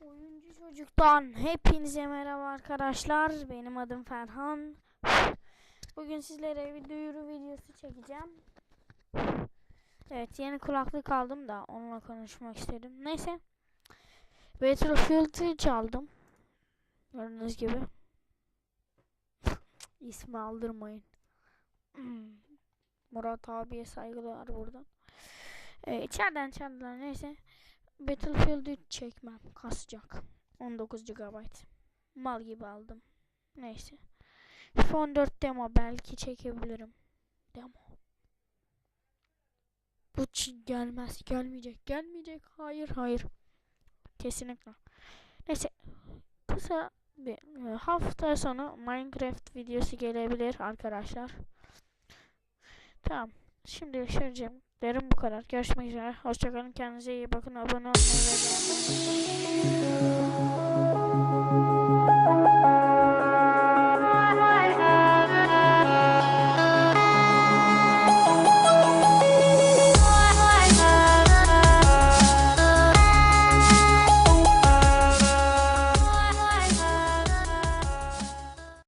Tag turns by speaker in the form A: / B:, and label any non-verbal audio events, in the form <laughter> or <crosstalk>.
A: Oyuncu çocuktan hepinize merhaba arkadaşlar. Benim adım Ferhan. Bugün sizlere bir duyuru videosu çekeceğim. Evet yeni kulaklık aldım da onunla konuşmak istedim. Neyse. Battlefield'ı çaldım. Gördüğünüz gibi. <laughs> İsmi aldırmayın. <clears throat> Murat abiye saygılar buradan. Ee, içeriden çaldılar neyse. Battlefield 3 çekmem. Kasacak. 19 GB. Mal gibi aldım. Neyse. FIFA 14 demo belki çekebilirim. Demo. Bu gelmez. Gelmeyecek. Gelmeyecek. Hayır hayır. Kesinlikle. Neyse. Kısa bir e, hafta sonu Minecraft videosu gelebilir arkadaşlar. Tamam. Şimdi söyleyeceğim. Derim bu kadar. Görüşmek üzere. Hoşçakalın. Kendinize iyi bakın. Abone olmayı ve beğenmeyi